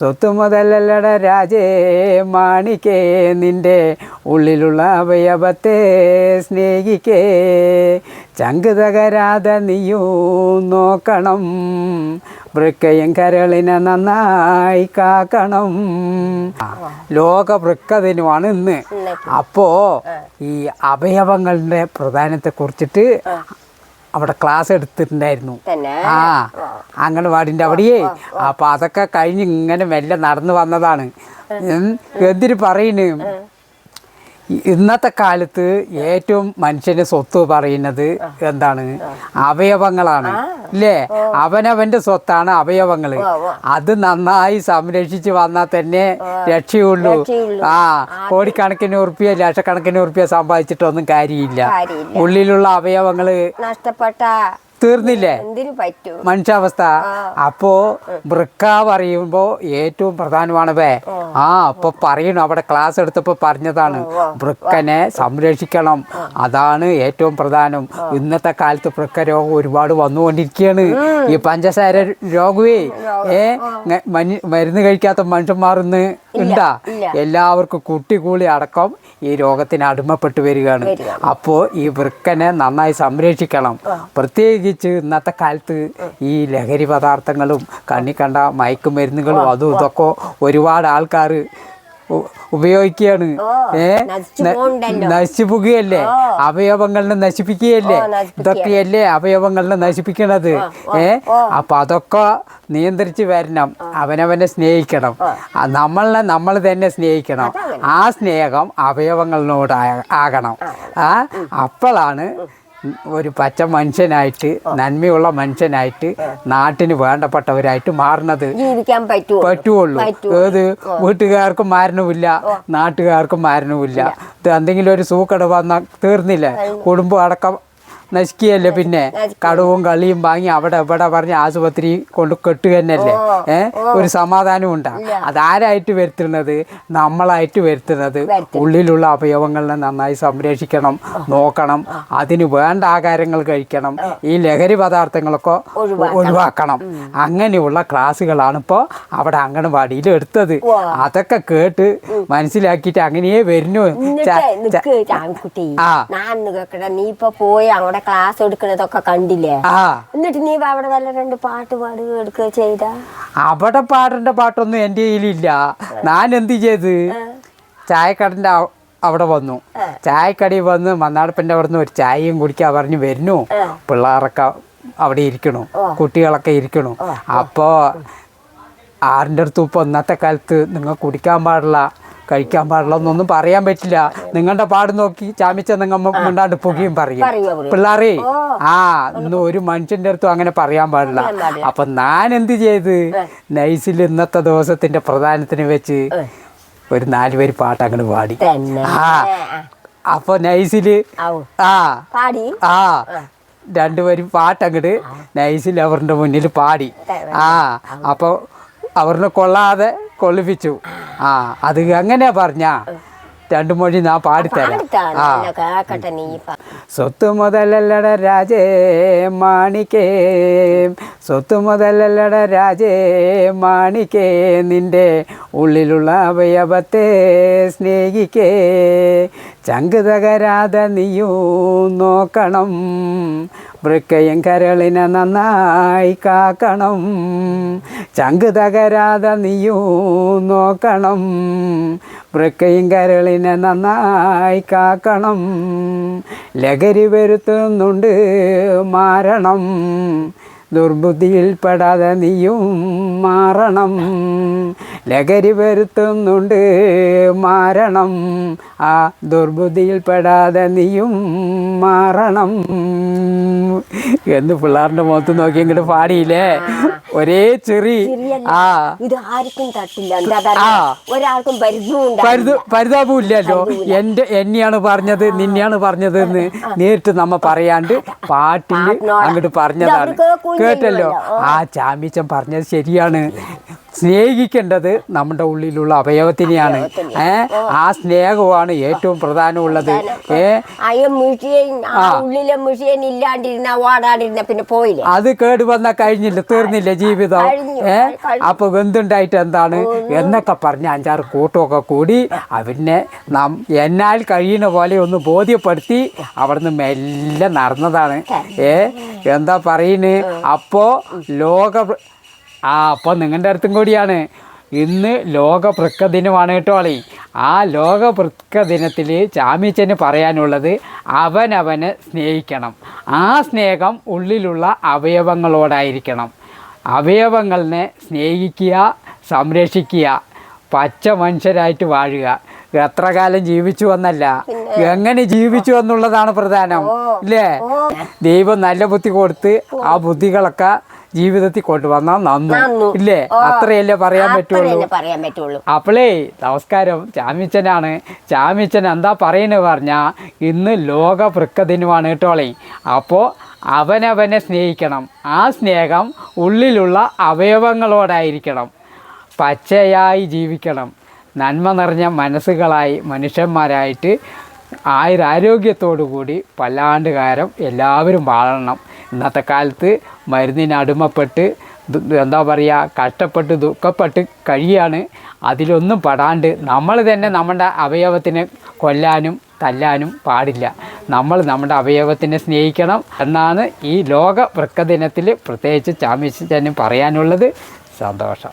സ്വത്ത് മുതലല്ലട രാജേ മാണിക്കേ നിന്റെ ഉള്ളിലുള്ള അവയവത്തെ സ്നേഹിക്കേ. ചങ്ക് തകരാതെ നീയും നോക്കണം വൃക്കയും കരളിനെ നന്നായി കാക്കണം. ലോക വൃക്ക ദിനമാണ് ഇന്ന് അപ്പോ ഈ അവയവങ്ങളുടെ പ്രധാനത്തെ കുറിച്ചിട്ട് അവിടെ ക്ലാസ് എടുത്തിട്ടുണ്ടായിരുന്നു. ആ അംഗൻവാടിന്റെ അവിടെയേ. അപ്പൊ അതൊക്കെ കഴിഞ്ഞ് ഇങ്ങനെ മെല്ലെ നടന്നു വന്നതാണ്. എന്തിന് പറയുന്നു ഇന്നത്തെ കാലത്ത് ഏറ്റവും മനുഷ്യന്റെ സ്വത്ത് പറയുന്നത് എന്താണ്? അവയവങ്ങളാണ്. ഇല്ലേ അവനവന്റെ സ്വത്താണ് അവയവങ്ങൾ അത് നന്നായി സംരക്ഷിച്ച് വന്നാൽ തന്നെ രക്ഷയുള്ളൂ. ആ. കോടിക്കണക്കിന് ഉറുപ്പ്യ ലക്ഷക്കണക്കിന് ഉറുപ്പ്യ സമ്പാദിച്ചിട്ടൊന്നും കാര്യമില്ല. ഉള്ളിലുള്ള അവയവങ്ങൾ നഷ്ടപ്പെട്ട തീർന്നില്ലേ? മനുഷ്യാവസ്ഥ. അപ്പോ വൃക്ക പറയുമ്പോ ഏറ്റവും പ്രധാനമാണ് വേ ആ അപ്പൊ പറയണു അവിടെ ക്ലാസ് എടുത്തപ്പോ പറഞ്ഞതാണ് വൃക്കനെ സംരക്ഷിക്കണം. അതാണ് ഏറ്റവും പ്രധാനം. ഇന്നത്തെ കാലത്ത് വൃക്ക രോഗം ഒരുപാട് വന്നുകൊണ്ടിരിക്കുകയാണ്. ഈ പഞ്ചസാര രോഗമേ ഏ മരുന്ന് കഴിക്കാത്ത മനുഷ്യന്മാർ ഇന്ന് ഉണ്ടാ? എല്ലാവർക്കും കുട്ടി കൂളി അടക്കം ഈ രോഗത്തിന് അടിമപ്പെട്ടു വരികയാണ്. അപ്പോൾ ഈ വൃക്കനെ നന്നായി സംരക്ഷിക്കണം. പ്രത്യേകിച്ച് ഇന്നത്തെ കാലത്ത് ഈ ലഹരി പദാർത്ഥങ്ങളും കണ്ണി കണ്ട മയക്കുമരുന്നുകളും അതും ഇതൊക്കെ ഒരുപാട് ആൾക്കാർ ഉപയോഗിക്കുകയാണ്. ഏ? നശിച്ചു പോകുകയല്ലേ? അവയവങ്ങളെ നശിപ്പിക്കുകയല്ലേ. ഇതൊക്കെയല്ലേ അവയവങ്ങളെ നശിപ്പിക്കണത്? ഏ? അപ്പൊ അതൊക്കെ നിയന്ത്രിച്ച് വരണം. അവനവനെ സ്നേഹിക്കണം. നമ്മളെ നമ്മൾ തന്നെ സ്നേഹിക്കണം. ആ സ്നേഹം അവയവങ്ങളിനോട് ആകണം. ആ. അപ്പോഴാണ് ഒരു പച്ച മനുഷ്യനായിട്ട് നന്മയുള്ള മനുഷ്യനായിട്ട് നാട്ടിന് വേണ്ടപ്പെട്ടവരായിട്ട് മാറുന്നത് ജീവിക്കാൻ പറ്റൂ പറ്റുള്ളൂ ഏത് വീട്ടുകാർക്കും മാരണമില്ല നാട്ടുകാർക്കും മാരണമില്ല എന്തെങ്കിലും ഒരു സൂക്കട വന്നാൽ തീർന്നില്ല. കുടുംബം അടക്കം നശിക്കുകയല്ലേ പിന്നെ? കടവും കളിയും വാങ്ങി അവിടെ ഇവിടെ പറഞ്ഞ് ആശുപത്രി കൊണ്ട് കെട്ടുക തന്നെയല്ലേ? ഏ? ഒരു സമാധാനം ഉണ്ടാ. അതാരായിട്ട് വരുത്തുന്നത്? നമ്മളായിട്ട് വരുത്തുന്നത്. ഉള്ളിലുള്ള അവയവങ്ങളെ നന്നായി സംരക്ഷിക്കണം നോക്കണം അതിന് വേണ്ട ആഹാരങ്ങൾ കഴിക്കണം ഈ ലഹരി പദാർത്ഥങ്ങളൊക്കെ ഒഴിവാക്കണം. അങ്ങനെയുള്ള ക്ലാസ്സുകളാണ് ഇപ്പോൾ അവിടെ അംഗനവാടിയിൽ എടുത്തത്. അതൊക്കെ കേട്ട് മനസ്സിലാക്കിയിട്ട് അങ്ങനെയേ വരുന്നു. ആ. നീ ഇപ്പൊ പോയി അവിടെ ക്ലാസ് എടുക്കുന്നതൊക്കെ കണ്ടില്ലേ? ആ. എന്നിട്ട് നീ ഇപ്പൊ അവിടെ വല്ല രണ്ട് പാട്ട് പാടുക എടുക്കുക ചെയ്ത? അവിടെ പാടേണ്ട പാട്ടൊന്നും എന്റെ കയ്യിലില്ല. ഞാൻ എന്ത് ചെയ്ത് ചായക്കടന്റെ അവിടെ വന്നു. ചായക്കടി വന്ന് മന്നാടപ്പന്റെ അവിടെ നിന്ന് ഒരു ചായയും കുടിക്കാൻ പറഞ്ഞു വരുന്നു. പിള്ളേരൊക്കെ അവിടെ ഇരിക്കണു. കുട്ടികളൊക്കെ ഇരിക്കണു. അപ്പോ ആറിന്റെ അടുത്ത് ഇപ്പോൾ ഇന്നത്തെ കാലത്ത് നിങ്ങൾ കുടിക്കാൻ പാടില്ല. കഴിക്കാൻ പാടില്ല എന്നൊന്നും പറയാൻ പറ്റില്ല. നിങ്ങളുടെ പാട് നോക്കി ചാമിച്ച നിങ്ങൾ മിണ്ടാണ്ട് പുകയും പറയും. പിള്ളാറേ? പിള്ളേരെ ആ ഇന്ന് ഒരു മനുഷ്യന്റെ അടുത്തും അങ്ങനെ പറയാൻ പാടില്ല. അപ്പൊ ഞാൻ എന്ത് ചെയ്ത്? നൈസിൽ ഇന്നത്തെ ദിവസത്തിന്റെ പ്രധാനത്തിന് വെച്ച് ഒരു നാല് പേര് പാട്ട് അങ്ങോട്ട് പാടി. ആ. അപ്പൊ നൈസിൽ ആ. പാടി? ആ. രണ്ടുപേരും പാട്ട് അങ്ങോട്ട് നൈസിൽ അവരുടെ മുന്നിൽ പാടി. ആ. അപ്പൊ അവരിനെ കൊള്ളാതെ കൊള്ളിപ്പിച്ചു. ആ അത് എങ്ങനെയാ പറഞ്ഞ. രണ്ടു മൊഴി ഞാൻ പാടിത്തരാം. ആ. എന്നെ കേക്കട്ടെ നീ സ്വത്ത് മുതലല്ലട രാജേ മാണിക്കേ. സ്വത്ത് മുതലല്ലട രാജേ മാണിക്കേ. നിന്റെ ഉള്ളിലുള്ള അവയവത്തെ സ്നേഹിക്കേ. ചങ്ക് തകരാതെ നീയൂ നോക്കണം. വൃക്കയും കരളിനെ നന്നായി കാക്കണം. ചങ്ക് തകരാതെ നീയൂ നോക്കണം. വൃക്കയും കരളിനെ നന്നായി കാക്കണം. ലഹരി വരുത്തുന്നുണ്ട് മാറണം ദുർബുദ്ധിയിൽപ്പെടാതെ നീയും മാറണം. ലഹരി വരുത്തുന്നുണ്ട് മാരണം ആ ദുർബുദ്ധിയിൽ ദുർബുദ്ധിയിൽപ്പെടാതെ നീയും മാറണം. എന്ന് പിള്ളേരുടെ മുഖത്ത് നോക്കി ഇങ്ങോട്ട് പാടിയില്ലേ? ഒരേ ചെറി. ആ. ഇത് ആർക്കും തട്ടില്ല. ഒരാൾക്കും പരിതാപവും ഇല്ലല്ലോ എന്റെ എന്നെയാണ് പറഞ്ഞത് നിന്നെയാണ് പറഞ്ഞത് എന്ന് നേരിട്ട് നമ്മ പറയാണ്ട് പാട്ടിൽ അങ്ങോട്ട് പറഞ്ഞതാണ്. കേട്ടല്ലോ ആ ചാമ്പിച്ചൻ പറഞ്ഞത് ശരിയാണ്. സ്നേഹിക്കേണ്ടത് നമ്മുടെ ഉള്ളിലുള്ള അവയവത്തിനെയാണ്. ഏ ആ. സ്നേഹമാണ് ഏറ്റവും പ്രധാനമുള്ളത്. ഏ? അത് കേട് വന്ന കഴിഞ്ഞില്ല തീർന്നില്ല ജീവിതം. ഏ? അപ്പൊ എന്തുണ്ടായിട്ട് എന്താണ്? എന്നൊക്കെ പറഞ്ഞ് അഞ്ചാറ് കൂട്ടമൊക്കെ കൂടി അവനെ നാം എന്നാൽ കഴിയുന്ന പോലെ ഒന്ന് ബോധ്യപ്പെടുത്തി അവിടുന്ന് മെല്ലെ നടന്നതാണ്. ഏ? എന്താ പറയുന്നത് അപ്പോ ലോക ആ അപ്പോൾ നിങ്ങളുടെ അടുത്തും കൂടിയാണ്. ഇന്ന് ലോക വൃക്ക ദിനമാണ് കേട്ടോളി ആ ലോക വൃക്ക ദിനത്തിൽ ചാമിച്ചന് പറയാനുള്ളത് അവനവനെ സ്നേഹിക്കണം. ആ സ്നേഹം ഉള്ളിലുള്ള അവയവങ്ങളോടായിരിക്കണം. അവയവങ്ങളെ സ്നേഹിക്കുക സംരക്ഷിക്കുക പച്ച മനുഷ്യരായിട്ട് വാഴുക. എത്ര കാലം ജീവിച്ചു എന്നല്ല. എങ്ങനെ ജീവിച്ചു എന്നുള്ളതാണ് പ്രധാനം. ഇല്ലേ? ദൈവം നല്ല ബുദ്ധി കൊടുത്ത് ആ ബുദ്ധികളൊക്കെ ജീവിതത്തിൽ കൊണ്ടുവന്നാൽ നന്നു. ഇല്ലേ? അത്രയല്ലേ പറയാൻ പറ്റുള്ളൂ. അപ്പോളേ നമസ്കാരം. ചാമിച്ചനാണ്. ചാമിച്ചൻ എന്താ പറയുന്നത് പറഞ്ഞാൽ ഇന്ന് ലോക വൃക്ക ദിനമാണ് കേട്ടോളേ. അപ്പോൾ അവനവനെ സ്നേഹിക്കണം. ആ സ്നേഹം ഉള്ളിലുള്ള അവയവങ്ങളോടായിരിക്കണം. പച്ചയായി ജീവിക്കണം. നന്മ നിറഞ്ഞ മനസ്സുകളായി മനുഷ്യന്മാരായിട്ട് ആയുരാരോഗ്യത്തോടു കൂടി പല്ലാണ്ട് കാലം എല്ലാവരും വാഴണം. ഇന്നത്തെ കാലത്ത് മരുന്നിന് അടിമപ്പെട്ട് എന്താ പറയുക കഷ്ടപ്പെട്ട് ദുഃഖപ്പെട്ട് കഴിയാണ്. അതിലൊന്നും പെടാണ്ട് നമ്മൾ തന്നെ നമ്മുടെ അവയവത്തിനെ കൊല്ലാനും തല്ലാനും പാടില്ല. നമ്മൾ നമ്മുടെ അവയവത്തിനെ സ്നേഹിക്കണം എന്നാണ് ഈ ലോക വൃക്കദിനത്തിൽ പ്രത്യേകിച്ച് പ്രത്യേകിച്ച് തന്നെ പറയാനുള്ളത്. സന്തോഷം.